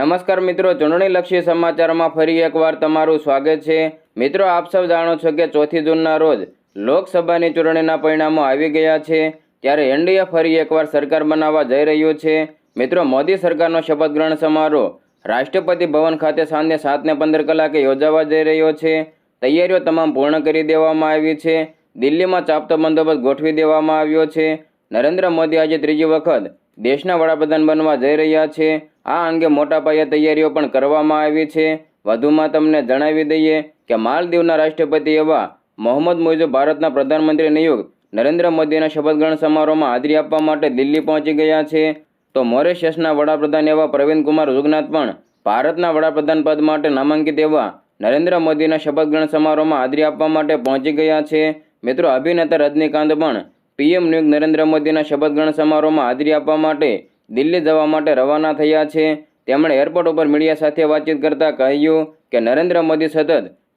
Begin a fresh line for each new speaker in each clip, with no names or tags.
નમસ્કાર મિત્રો, ચૂંટણીલક્ષી સમાચારમાં ફરી એકવાર તમારું સ્વાગત છે. મિત્રો, આપ સૌ જાણો છો કે ચોથી જૂનના રોજ લોકસભાની ચૂંટણીના પરિણામો આવી ગયા છે. ત્યારે એનડીએ ફરી એકવાર સરકાર બનાવવા જઈ રહ્યું છે. મિત્રો, મોદી સરકારનો શપથ ગ્રહણ સમારોહ રાષ્ટ્રપતિ ભવન ખાતે સાંજે સાતને પંદર કલાકે યોજાવા જઈ રહ્યો છે. તૈયારીઓ તમામ પૂર્ણ કરી દેવામાં આવી છે. દિલ્હીમાં ચાપતો બંદોબસ્ત ગોઠવી દેવામાં આવ્યો છે. નરેન્દ્ર મોદી આજે ત્રીજી વખત દેશના વડાપ્રધાન બનવા જઈ રહ્યા છે. આ અંગે મોટા પાયે તૈયારીઓ પણ કરવામાં આવી છે. વધુમાં તમને જણાવી દઈએ કે માલદીવના રાષ્ટ્રપતિ એવા મોહમ્મદ મુઇઝુ ભારતના પ્રધાનમંત્રી નિયુક્ત નરેન્દ્ર મોદીના શપથગ્રહણ સમારોહમાં હાજરી આપવા માટે દિલ્હી પહોંચી ગયા છે. તો મોરેશિયસના વડાપ્રધાન એવા પ્રવીણ કુમાર જુગનાથ પણ ભારતના વડાપ્રધાન પદ માટે નામાંકિત એવા નરેન્દ્ર મોદીના શપથગ્રહણ સમારોહમાં હાજરી આપવા માટે પહોંચી ગયા છે. મિત્રો, અભિનેતા રજનીકાંત પણ પીએમ નિયુક્ત નરેન્દ્ર મોદીના શપથગ્રહણ સમારોહમાં હાજરી આપવા માટે દિલ્હી જવા માટે રવાના થયા છે. તેમણે એરપોર્ટ ઉપર મીડિયા સાથે વાતચીત કરતા કહ્યું કે નરેન્દ્ર મોદી સતત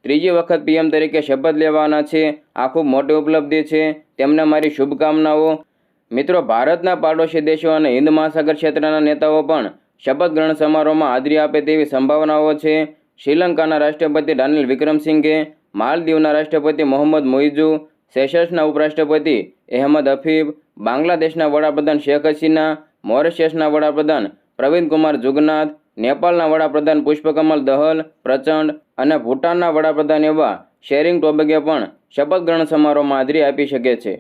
ત્રીજી વખત પીએમ તરીકે શપથ લેવાના છે. આ ખૂબ મોટી ઉપલબ્ધિ છે. તેમને મારી શુભકામનાઓ. મિત્રો, ભારતના પાડોશી દેશો અને હિન્દ મહાસાગર ક્ષેત્રના નેતાઓ પણ શપથ ગ્રહણ સમારોહમાં હાજરી આપે તેવી સંભાવનાઓ છે. શ્રીલંકાના રાષ્ટ્રપતિ રાનિલ વિક્રમસિંઘે માલદીવના રાષ્ટ્રપતિ મોહમ્મદ મુઇઝુ, સેશલ્સના ઉપરાષ્ટ્રપતિ અહેમદ હફીબ, બાંગ્લાદેશના વડાપ્રધાન શેખ હસીના, મોરિશિયસના વડાપ્રધાન પ્રવીણ કુમાર જુગનાથ, નેપાળના વડાપ્રધાન પુષ્પકમલ દહલ, પ્રચંડ અને ભૂટાનના વડાપ્રધાન એવા શેરિંગ ટોબેગે પણ શપથ ગ્રહણ સમારોહમાં હાજરી આપી શકે છે.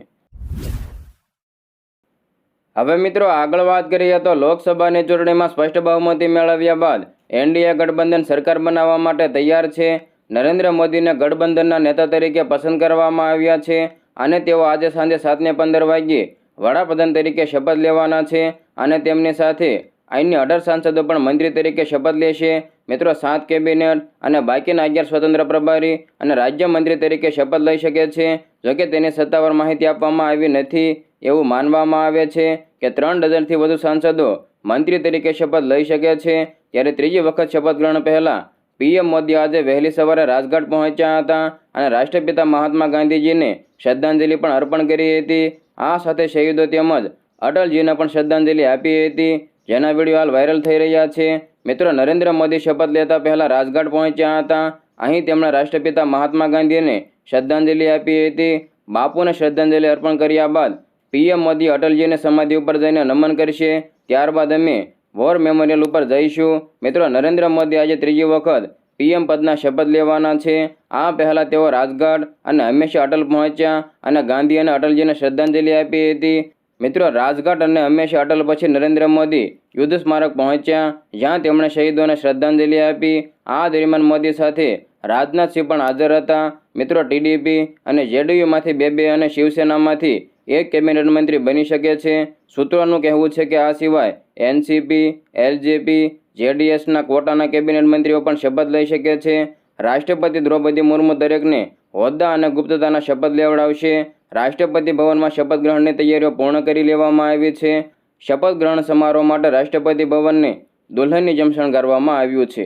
હવે મિત્રો આગળ વાત કરીએ તો લોકસભાની ચૂંટણીમાં સ્પષ્ટ બહુમતી મેળવ્યા બાદ એનડીએ ગઠબંધન સરકાર બનાવવા માટે તૈયાર છે. નરેન્દ્ર મોદીને ગઠબંધનના નેતા તરીકે પસંદ કરવામાં આવ્યા છે. અને તેઓ આજે સાંજે સાતને પંદર વાગ્યે વડાપ્રધાન તરીકે શપથ લેવાના છે અને તેમની સાથે અન્ય અઢાર સાંસદો પણ મંત્રી તરીકે શપથ લેશે. મિત્રો, સાત કેબિનેટ અને બાકીના અગિયાર સ્વતંત્ર પ્રભારી અને રાજ્યમંત્રી તરીકે શપથ લઈ શકે છે. જોકે તેની સત્તાવાર માહિતી આપવામાં આવી નથી એવું માનવામાં આવે છે કે ત્રણ ડઝનથી વધુ સાંસદો મંત્રી તરીકે શપથ લઈ શકે છે. ત્યારે ત્રીજી વખત શપથ ગ્રહણ પહેલાં પીએમ મોદી આજે વહેલી સવારે રાજઘાટ પહોંચ્યા હતા અને રાષ્ટ્રપિતા મહાત્મા ગાંધીજીને શ્રદ્ધાંજલિ પણ અર્પણ કરી હતી. આ સાથે શહીદો તેમજ અટલજીને પણ શ્રદ્ધાંજલિ આપી હતી. જેના વીડિયો હાલ વાયરલ થઈ રહ્યા છે. મિત્રો, નરેન્દ્ર મોદી શપથ લેતા પહેલાં રાજઘાટ પહોંચ્યા હતા. અહીં તેમણે રાષ્ટ્રપિતા મહાત્મા ગાંધીને શ્રદ્ધાંજલિ આપી હતી. બાપુને શ્રદ્ધાંજલિ અર્પણ કર્યા બાદ પીએમ મોદી અટલજીને સમાધિ ઉપર જઈને નમન કરશે. ત્યારબાદ અમે વોર મેમોરિયલ ઉપર જઈશું. મિત્રો, નરેન્દ્ર મોદી આજે ત્રીજી વખત પીએમ પદના શપથ લેવાના છે. આ પહેલાં તેઓ રાજઘાટ અને હંમેશા અટલ પહોંચ્યા અને ગાંધી અને અટલજીને શ્રદ્ધાંજલિ આપી હતી. મિત્રો રાજઘાટ અને હંમેશા અટલ પછી નરેન્દ્ર મોદી યુદ્ધ સ્મારક પહોંચ્યા. જ્યાં તેમણે શહીદોને શ્રદ્ધાંજલિ આપી. આ દરમિયાન મોદી સાથે રાજનાથસિંહ પણ હાજર હતા. મિત્રો ટીડીપી અને જેડીયુમાંથી બે બે અને શિવસેનામાંથી એક કેબિનેટ મંત્રી બની શકે છે. સૂત્રોનું કહેવું છે કે આ સિવાય એનસીપી એલજેપી જેડીએસના કોટાના કેબિનેટ મંત્રીઓ પણ શપથ લઈ શકે છે. રાષ્ટ્રપતિ દ્રૌપદી મુર્મુ દરેકને હોદ્દા અને ગુપ્તતાના શપથ લેવડાવશે. રાષ્ટ્રપતિ ભવનમાં શપથ ગ્રહણની તૈયારીઓ પૂર્ણ કરી લેવામાં આવી છે. શપથ ગ્રહણ સમારોહ માટે રાષ્ટ્રપતિ ભવનને દુલ્હનની જેમ શણગારવામાં આવ્યું છે.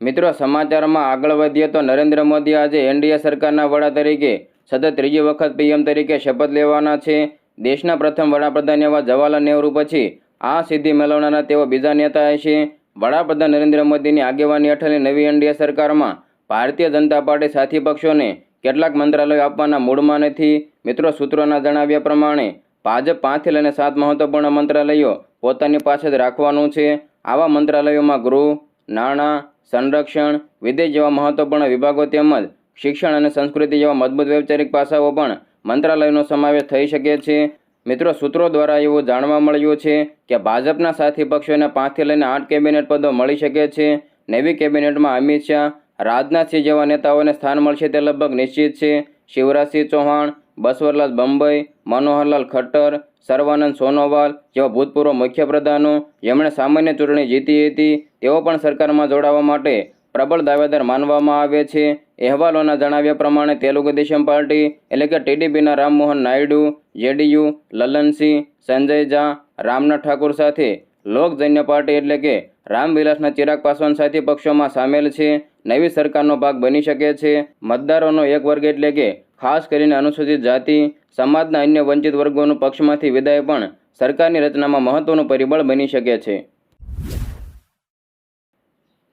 મિત્રો, સમાચારમાં આગળ વધીએ તો નરેન્દ્ર મોદી આજે એનડીએ સરકારના વડા તરીકે સતત ત્રીજી વખત પીએમ તરીકે શપથ લેવાના છે. દેશના પ્રથમ વડાપ્રધાન એવા જવાહરલાલ નહેરુ પછી આ સિદ્ધિ મેળવનારા તેઓ બીજા નેતા હશે વડાપ્રધાન નરેન્દ્ર મોદીની આગેવાની હેઠળની નવી એનડીએ સરકારમાં ભારતીય જનતા પાર્ટી સાથી પક્ષોને કેટલાક મંત્રાલયો આપવાના મૂળમાં નથી. મિત્રો, સૂત્રોના જણાવ્યા પ્રમાણે, ભાજપ પાંચથી લઈને સાત મહત્વપૂર્ણ મંત્રાલયો પોતાની પાસે જ રાખવાનું છે. આવા મંત્રાલયોમાં ગૃહ, નાણાં, સંરક્ષણ, વિદેશ જેવા મહત્વપૂર્ણ વિભાગો તેમજ શિક્ષણ અને સંસ્કૃતિ જેવા મજબૂત વૈચારિક પાસાઓ પણ મંત્રાલયનો સમાવેશ થઈ શકે છે. મિત્રો, સૂત્રો દ્વારા એવું જાણવા મળ્યું છે કે ભાજપના સાથી પક્ષોને પાંચથી લઈને આઠ કેબિનેટ પદો મળી શકે છે. નવી કેબિનેટમાં અમિત શાહ, રાજનાથસિંહ જેવા નેતાઓને સ્થાન મળશે તે લગભગ નિશ્ચિત છે. શિવરાજસિંહ ચૌહાણ, બસવરલાલ બંબઈ, મનોહરલાલ ખટ્ટર, સર્વાનંદ સોનોવાલ જેવા ભૂતપૂર્વ મુખ્યપ્રધાનો જેમણે સામાન્ય ચૂંટણી જીતી હતી, તેઓ પણ સરકારમાં જોડાવા માટે પ્રબળ દાવેદાર માનવામાં આવે છે. અહેવાલોના જણાવ્યા પ્રમાણે તેલુગુ દેશમ પાર્ટી એટલે કે ટીડીપીના રામમોહન નાયડુ, જેડીયુ, લલનસિંહ, સંજય ઝા, રામનાથ ઠાકુર સાથે લોકજન્ય પાર્ટી એટલે કે રામવિલાસના ચિરાગ પાસવાન સાથી પક્ષોમાં સામેલ છે. નવી સરકારનો ભાગ બની શકે છે. મતદારોનો એક વર્ગ એટલે કે ખાસ કરીને અનુસૂચિત જાતિ, સમાજના અન્ય વંચિત વર્ગોનું પક્ષમાંથી વિદાય પણ સરકારની રચનામાં મહત્વનું પરિબળ બની શકે છે.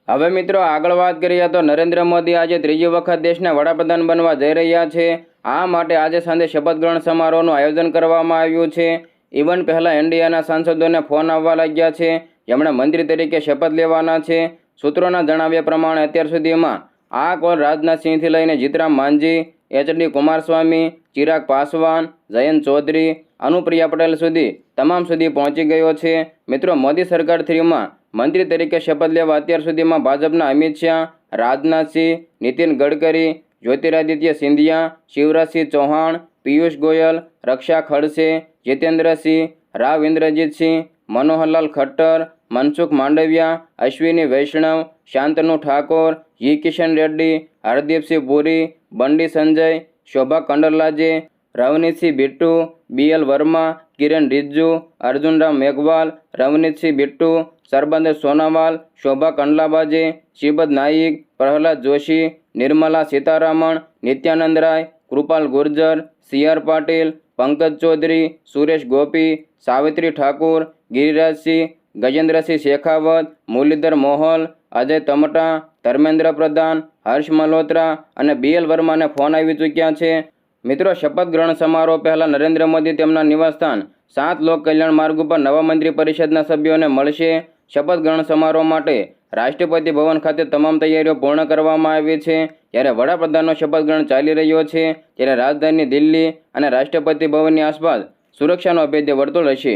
હવે મિત્રો આગળ વાત કરીએ તો નરેન્દ્ર મોદી આજે ત્રીજી વખત દેશના વડાપ્રધાન બનવા જઈ રહ્યા છે. આ માટે આજે સાંજે શપથ ગ્રહણ સમારોહનું આયોજન કરવામાં આવ્યું છે. ઇવન પહેલાં એનડીએના સાંસદોને ફોન આવવા લાગ્યા છે. જેમણે મંત્રી તરીકે શપથ લેવાના છે. સૂત્રોના જણાવ્યા પ્રમાણે અત્યાર સુધીમાં આ કોલ રાજનાથસિંહથી લઈને જીતરામ માંઝી એચડી કુમારસ્વામી, ચિરાગ પાસવાન, જયંત ચૌધરી, અનુપ્રિયા પટેલ સુધી તમામ સુધી પહોંચી ગયો છે. મિત્રો, મોદી સરકાર થ્રીમાં મંત્રી તરીકે શપથ લેવા અત્યાર સુધીમાં ભાજપના Amit Shah Rajnath Singh Nitin Gadkari, Jyotiraditya Scindia, Shivraj Singh Chouhan, Piyush Goyal, Raksha Khadse, Jitendra Singh, Rao Inderjit Singh, Manohar Lal Khattar, Mansukh Mandaviya, Ashwini Vaishnaw, Shantanu Thakur, G Kishan Reddy, Hardeep Singh Puri, Bandi Sanjay, Shobha Karandlaje, Ravneet Singh Bittu BL Verma Kiren Rijiju, Arjun Ram Meghwal, Ravneet Singh Bittu, Sarbananda Sonowal, Shobha Karandlaje Shripad Naik Pralhad Joshi, Nirmala Sitharaman Nityanand Rai, Kripal Gurjar, C R Patil, Pankaj Chaudhary, Suresh Gopi, Savitri Thakur, Giriraj Singh, Gajendra Singh Shekhawat, Muralidhar Mohol Ajay Tamta, Dharmendra Pradhan, Harsh Malhotra અને BL વર્માને phone આવી ચૂક્યા છે. મિત્રો, શપથ ગ્રહણ સમારોહ પહેલાં નરેન્દ્ર મોદી તેમના નિવાસસ્થાન સાત લોક કલ્યાણ માર્ગ ઉપર નવા મંત્રી પરિષદના સભ્યોને મળશે. શપથ ગ્રહણ સમારોહ માટે રાષ્ટ્રપતિ ભવન ખાતે તમામ તૈયારીઓ પૂર્ણ કરવામાં આવી છે. જ્યારે વડાપ્રધાનનો શપથ ગ્રહણ ચાલી રહ્યો છે, ત્યારે રાજધાની દિલ્હી અને રાષ્ટ્રપતિ ભવનની આસપાસ સુરક્ષાનો અભેદ્ય વર્તુળ હશે.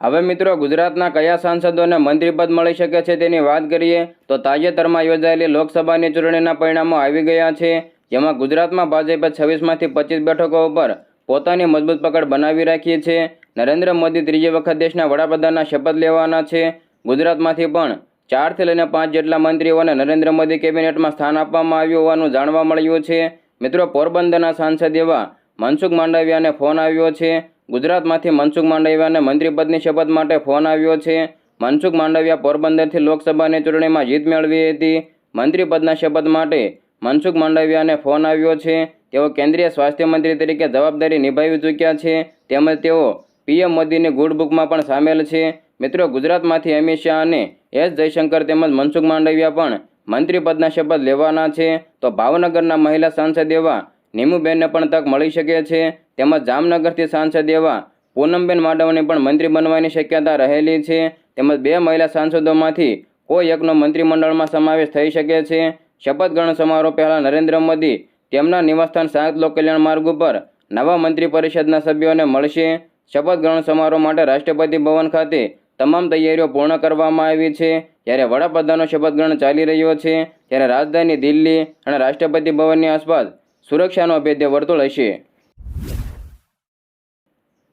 હવે મિત્રો, ગુજરાતના કયા સાંસદોને મંત્રીપદ મળી શકે છે તેની વાત કરીએ, તો તાજેતરમાં યોજાયેલી લોકસભાની ચૂંટણીના પરિણામો આવી ગયા છે. જેમાં ગુજરાતમાં ભાજપે છવ્વીસમાંથી પચીસ બેઠકો ઉપર પોતાની મજબૂત પકડ બનાવી રાખી છે. નરેન્દ્ર મોદી ત્રીજી વખત દેશના વડાપ્રધાનના શપથ લેવાના છે. ગુજરાતમાંથી પણ ચારથી લઈને પાંચ જેટલા મંત્રીઓને નરેન્દ્ર મોદી કેબિનેટમાં સ્થાન આપવામાં આવ્યું હોવાનું જાણવા મળ્યું છે. મિત્રો, પોરબંદરના સાંસદ એવા મનસુખ માંડવિયાને ફોન આવ્યો છે. ગુજરાતમાંથી મનસુખ માંડવિયાને મંત્રીપદની શપથ માટે ફોન આવ્યો છે. મનસુખ માંડવિયા પોરબંદરથી લોકસભાની ચૂંટણીમાં જીત મેળવી હતી. મંત્રીપદના શપથ માટે મનસુખ માંડવિયાને ફોન આવ્યો છે. તેઓ કેન્દ્રીય સ્વાસ્થ્ય મંત્રી તરીકે જવાબદારી નિભાવી ચૂક્યા છે. તેમજ તેઓ પીએમ મોદીની ગુડ બુકમાં પણ સામેલ છે. મિત્રો, ગુજરાતમાંથી અમિત શાહ અને એસ જયશંકર તેમજ મનસુખ માંડવિયા પણ મંત્રીપદના શપથ લેવાના છે. તો ભાવનગરના મહિલા સાંસદ એવા નીમુબેનને પણ તક મળી શકે છે. તેમજ જામનગરથી સાંસદ એવા પૂનમબેન માડવની પણ મંત્રી બનવાની શક્યતા રહેલી છે. તેમજ બે મહિલા સાંસદોમાંથી કોઈ એકનો મંત્રીમંડળમાં સમાવેશ થઈ શકે છે. શપથ ગ્રહણ સમારોહ પહેલાં નરેન્દ્ર મોદી તેમના નિવાસસ્થાન સાત લોક કલ્યાણ માર્ગ ઉપર નવા મંત્રી પરિષદના સભ્યોને મળશે. શપથ ગ્રહણ સમારોહ માટે રાષ્ટ્રપતિ ભવન ખાતે તમામ તૈયારીઓ પૂર્ણ કરવામાં આવી છે. જ્યારે વડાપ્રધાનનો શપથ ગ્રહણ ચાલી રહ્યો છે, ત્યારે રાજધાની દિલ્હી અને રાષ્ટ્રપતિ ભવનની આસપાસ સુરક્ષાનો અભેદ્ય વર્તુળ હશે.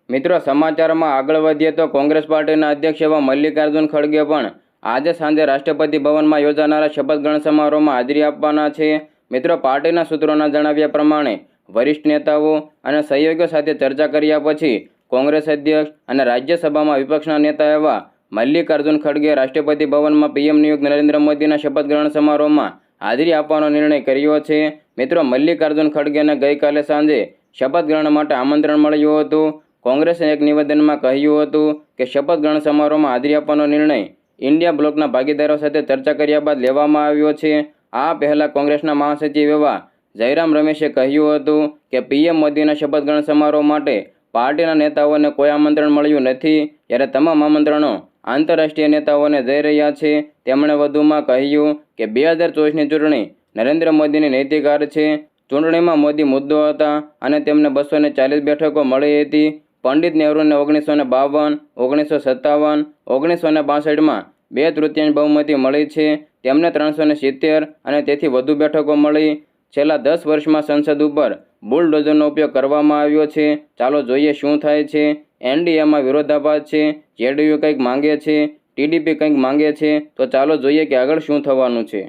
મિત્રો, સમાચારમાં આગળ વધીએ તો કોંગ્રેસ પાર્ટીના અધ્યક્ષ એવા મલ્લિકાર્જુન ખડગે પણ આજે સાંજે રાષ્ટ્રપતિ ભવનમાં યોજાનારા શપથ ગ્રહણ સમારોહમાં હાજરી આપવાના છે. મિત્રો, પાર્ટીના સૂત્રોના જણાવ્યા પ્રમાણે, વરિષ્ઠ નેતાઓ અને સહયોગીઓ સાથે ચર્ચા કર્યા પછી, કોંગ્રેસ અધ્યક્ષ અને રાજ્યસભામાં વિપક્ષના નેતા એવા મલ્લિકાર્જુન ખડગે રાષ્ટ્રપતિ ભવનમાં પીએમ નિયુક્ત નરેન્દ્ર મોદીના શપથ ગ્રહણ સમારોહમાં હાજરી આપવાનો નિર્ણય કર્યો છે. મિત્રો, મલ્લિકાર્જુન ખડગેને ગઈકાલે સાંજે શપથ ગ્રહણ માટે આમંત્રણ મળ્યું હતું. કોંગ્રેસે એક નિવેદનમાં કહ્યું હતું કે, શપથ ગ્રહણ સમારોહમાં હાજરી આપવાનો નિર્ણય ઇન્ડિયા બ્લોકના ભાગીદારો સાથે ચર્ચા કર્યા બાદ લેવામાં આવ્યો છે. આ પહેલાં કોંગ્રેસના મહાસચિવ એવા જયરામ રમેશે કહ્યું હતું કે, પીએમ મોદીના શપથ ગ્રહણ સમારોહ માટે પાર્ટીના નેતાઓને કોઈ આમંત્રણ મળ્યું નથી. ત્યારે તમામ આમંત્રણો આંતરરાષ્ટ્રીય નેતાઓને જઈ રહ્યા છે, તેમણે વધુમાં કહ્યું કે, બે હજાર ચોવીસની ચૂંટણી નરેન્દ્ર મોદીની નૈતિક છે. ચૂંટણીમાં મોદી મુદ્દો હતા અને તેમને બસો ચાલીસ બેઠકો મળી હતી. પંડિત નહેરુને ઓગણીસો ને બાવન, ઓગણીસો સત્તાવન, ઓગણીસો ને બાસઠમાં બે તૃતીયાંશ બહુમતી મળી છે. તેમને ત્રણસો ને સિત્તેર અને તેથી વધુ બેઠકો મળી. છેલ્લા દસ વર્ષમાં સંસદ ઉપર બુલડોઝરનો ઉપયોગ કરવામાં આવ્યો છે. ચાલો જોઈએ શું થાય છે. એનડીએમાં વિરોધાભાસ છે. જેડીયુ કંઈક માંગે છે. ટીડીપી કંઈક માંગે છે. તો ચાલો જોઈએ કે આગળ શું થવાનું છે.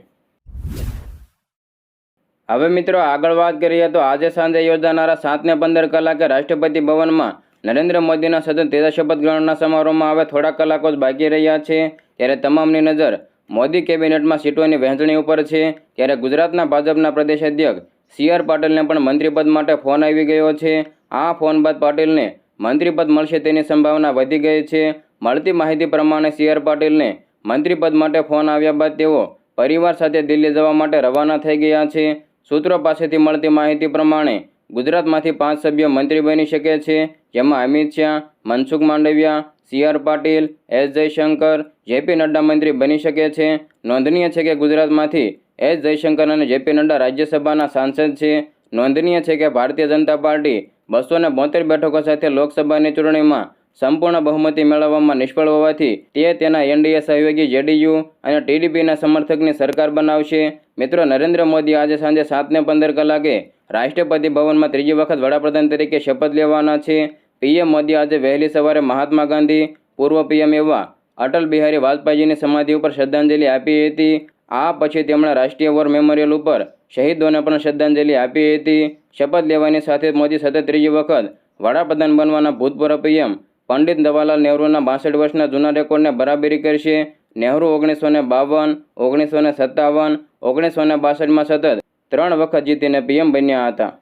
હવે મિત્રો આગળ વાત કરીએ તો આજે સાંજે યોજાનારા સાતને પંદર કલાકે રાષ્ટ્રપતિ ભવનમાં નરેન્દ્ર મોદીના સતત તેજા શપથ ગ્રહણના સમારોહમાં હવે થોડા કલાકો જ બાકી રહ્યા છે. ત્યારે તમામની નજર મોદી કેબિનેટમાં સીટોની વહેંચણી ઉપર છે. ત્યારે ગુજરાતના ભાજપના પ્રદેશ અધ્યક્ષ સી આર પાટીલને પણ મંત્રીપદ માટે ફોન આવી ગયો છે. આ ફોન બાદ પાટીલને મંત્રીપદ મળશે તેની સંભાવના વધી ગઈ છે. મળતી માહિતી પ્રમાણે સી આર પાટીલને મંત્રીપદ માટે ફોન આવ્યા બાદ તેઓ પરિવાર સાથે દિલ્હી જવા માટે રવાના થઈ ગયા છે. સૂત્રો પાસેથી મળતી માહિતી પ્રમાણે ગુજરાતમાંથી પાંચ સભ્યો મંત્રી બની શકે છે, જેમાં Amit Shah, Mansukh Mandaviya, C R Patil, S Jaishankar JP Nadda મંત્રી બની શકે છે. નોંધનીય છે કે ગુજરાતમાંથી એસ જયશંકર અને જેપી નડ્ડા રાજ્યસભાના સાંસદ છે. નોંધનીય છે કે ભારતીય જનતા પાર્ટી બસો ને બેઠકો સાથે લોકસભાની ચૂંટણીમાં સંપૂર્ણ બહુમતી મેળવવામાં નિષ્ફળ હોવાથી તે તેના એનડીએ સહયોગી જેડીયુ અને ટીડીપીના સમર્થકની સરકાર બનાવશે. મિત્રો, નરેન્દ્ર મોદી આજે સાંજે સાતને પંદર કલાકે રાષ્ટ્રપતિ ભવનમાં ત્રીજી વખત વડાપ્રધાન તરીકે શપથ લેવાના છે. પીએમ મોદી આજે વહેલી સવારે મહાત્મા ગાંધી, પૂર્વ પીએમ એવા અટલ બિહારી વાજપેયીજીની સમાધિ ઉપર શ્રદ્ધાંજલિ આપી હતી. આ પછી તેમણે રાષ્ટ્રીય વોર મેમોરિયલ ઉપર શહીદોને પણ શ્રદ્ધાંજલિ આપી હતી. શપથ લેવાની સાથે મોદી સતત ત્રીજી વખત વડાપ્રધાન બનવાના ભૂતપૂર્વ પીએમ પંડિત જવાહરલાલ નહેરુના બાસઠ વર્ષના જૂના રેકોર્ડને બરાબરી કરશે. નહેરુ ઓગણીસો ને બાવન, ઓગણીસો ને સત્તાવન, ઓગણીસો ને બાસઠમાં સતત ત્રણ વખત જીતીને પીએમ બન્યા હતા.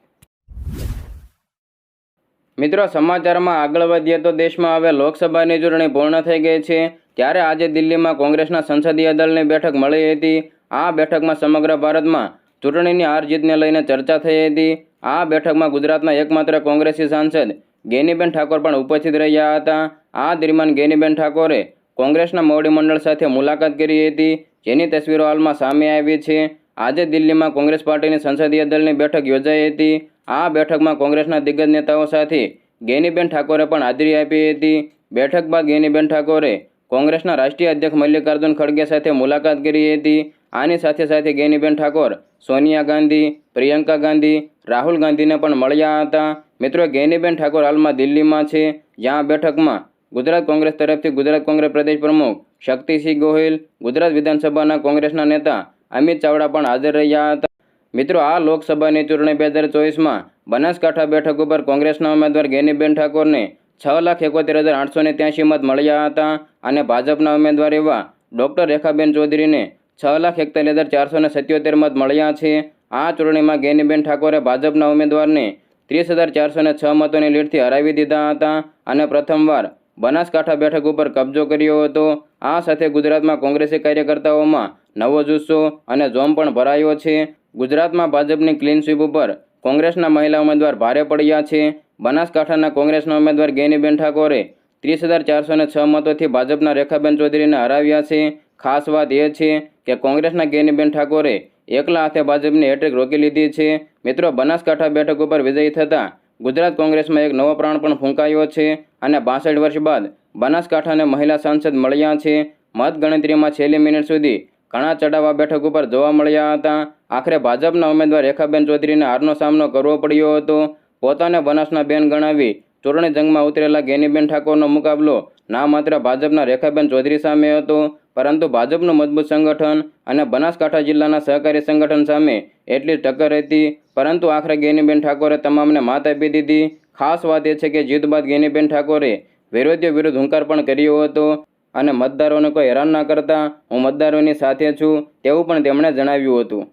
મિત્રો, સમાચારમાં આગળ વધીએ તો દેશમાં હવે લોકસભાની ચૂંટણી પૂર્ણ થઈ ગઈ છે. ત્યારે આજે દિલ્હીમાં કોંગ્રેસના સંસદીય દળની બેઠક મળી હતી. આ બેઠકમાં સમગ્ર ભારતમાં ચૂંટણીની હાર જીતને લઈને ચર્ચા થઈ હતી. આ બેઠકમાં ગુજરાતના એકમાત્ર કોંગ્રેસી સાંસદ ગેનીબેન ઠાકોર પણ ઉપસ્થિત રહ્યા હતા. આ દરમિયાન ગેનીબેન ઠાકોરે કોંગ્રેસના મોવડી મંડળ સાથે મુલાકાત કરી હતી, જેની તસવીરો હાલમાં સામે આવી છે. આજે દિલ્હીમાં કોંગ્રેસ પાર્ટીની સંસદીય દળની બેઠક યોજાઈ હતી. આ બેઠકમાં કોંગ્રેસના દિગ્ગજ નેતાઓ સાથે ગેનીબેન ઠાકોરે પણ હાજરી આપી હતી. બેઠક બાદ ગેનીબેન ઠાકોરે કોંગ્રેસના રાષ્ટ્રીય અધ્યક્ષ મલ્લિકાર્જુન ખડગે સાથે મુલાકાત કરી હતી. આની સાથે સાથે ગેનીબેન ઠાકોર સોનિયા ગાંધી, પ્રિયંકા ગાંધી, રાહુલ ગાંધીને પણ મળ્યા હતા. મિત્રો, ગેનીબેન ઠાકોર હાલમાં દિલ્હીમાં છે. જ્યાં બેઠકમાં ગુજરાત કોંગ્રેસ તરફથી ગુજરાત કોંગ્રેસ પ્રદેશ પ્રમુખ શક્તિસિંહ ગોહિલ, ગુજરાત વિધાનસભાના કોંગ્રેસના નેતા અમિત ચાવડા પણ હાજર રહ્યા હતા. મિત્રો, આ લોકસભાની ચૂંટણી બે હજાર ચોવીસમાં બનાસકાંઠા બેઠક ઉપર કોંગ્રેસના ઉમેદવાર ગેનીબેન ઠાકોરને છ લાખ એકોતેર હજાર આઠસો ને ત્યાંસી મત મળ્યા હતા અને ભાજપના ઉમેદવાર એવા ડૉક્ટર રેખાબેન ચૌધરીને છ લાખ એકતાલીસ હજાર ચારસો ને સત્યોતેર મત મળ્યા છે. આ ચૂંટણીમાં ગેનીબેન ઠાકોરે ભાજપના ઉમેદવારને ત્રીસ હજાર ચારસો ને છ મતોની લીડથી હરાવી દીધા હતા અને પ્રથમવાર બનાસકાંઠા બેઠક ઉપર કબજો કર્યો હતો. આ સાથે ગુજરાતમાં કોંગ્રેસી કાર્યકર્તાઓમાં નવો જુસ્સો અને જોમ પણ ભરાયો છે. ગુજરાતમાં ભાજપની ક્લીન સ્વીપ ઉપર કોંગ્રેસના મહિલા ઉમેદવાર ભારે પડ્યા છે. બનાસકાંઠાના કોંગ્રેસના ઉમેદવાર ગેનીબેન ઠાકોરે ત્રીસ હજાર ચારસો ને છ મતોથી ભાજપના રેખાબેન ચૌધરીને હરાવ્યા છે. ખાસ વાત એ છે કે કોંગ્રેસના ગેનીબેન ઠાકોરે એકલા હાથે ભાજપની હેટ્રિક રોકી લીધી છે. મિત્રો, બનાસકાંઠા બેઠક ઉપર વિજયી થતાં ગુજરાત કોંગ્રેસમાં એક નવો પ્રાણ પણ ફૂંકાયો છે અને બાસઠ વર્ષ બાદ બનાસકાંઠાને મહિલા સાંસદ મળ્યા છે. મતગણતરીમાં છેલ્લી મિનિટ સુધી ઘણા ચડાવવા બેઠક ઉપર જોવા મળ્યા હતા. આખરે ભાજપના ઉમેદવાર રેખાબેન ચૌધરીને હારનો સામનો કરવો પડ્યો હતો. પોતાને બનાસના બેન ગણાવી ચૂંટણી જંગમાં ઉતરેલા ગેનીબેન ઠાકોરનો મુકાબલો ના માત્ર ભાજપના રેખાબેન ચૌધરી સામે હતો, પરંતુ ભાજપનું મજબૂત સંગઠન અને બનાસકાંઠા જિલ્લાના સહકારી સંગઠન સામે એટલી ટક્કર હતી. પરંતુ આખરે ગેનીબેન ઠાકોરે તમામને માત આપી દીધી. ખાસ વાત એ છે કે જીત બાદ ગેનીબેન ઠાકોરે વિરોધીઓ વિરુદ્ધ હુંકાર પણ કર્યો હતો અને મતદારોને કોઈ હેરાન ના કરતા હું મતદારોની સાથે છું તેવું પણ તેમણે જણાવ્યું હતું.